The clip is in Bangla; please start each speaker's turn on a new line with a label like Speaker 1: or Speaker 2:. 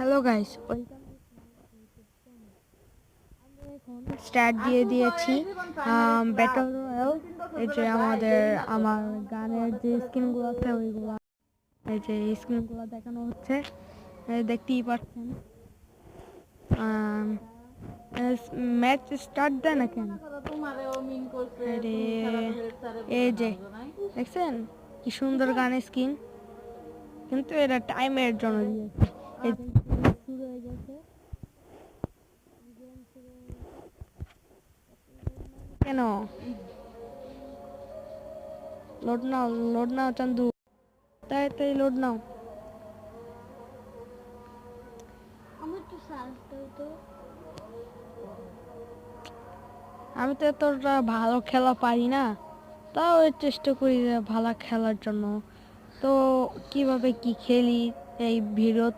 Speaker 1: হ্যালো গাইস ওয়েলকাম স্টার্ট দিয়ে দিয়েছি ব্যাটল রয়্যাল এই যে আমাদের আমার গানের যে স্ক্রিনগুলো আছে ওইগুলো এই যে স্ক্রিনগুলো দেখানো হচ্ছে এই দেখতেই পাচ্ছেন। ম্যাচ স্টার্ট দেয় না কেন? এই যে দেখছেন? কি সুন্দর গানের স্কিন কিন্তু এটা টাইমের জন্য দিয়েছে। হয়ে গেছে। কেন? লোড নাও লোড নাও চান্দু। তাই তাই লোড নাও।
Speaker 2: আমার তো সার্চ তো।
Speaker 1: আমি তো এতটা ভালো খেলা পারি না। তাও চেষ্টা করি যে ভালো খেলার জন্য। তো কীভাবে কি খেলি এই ভিডিও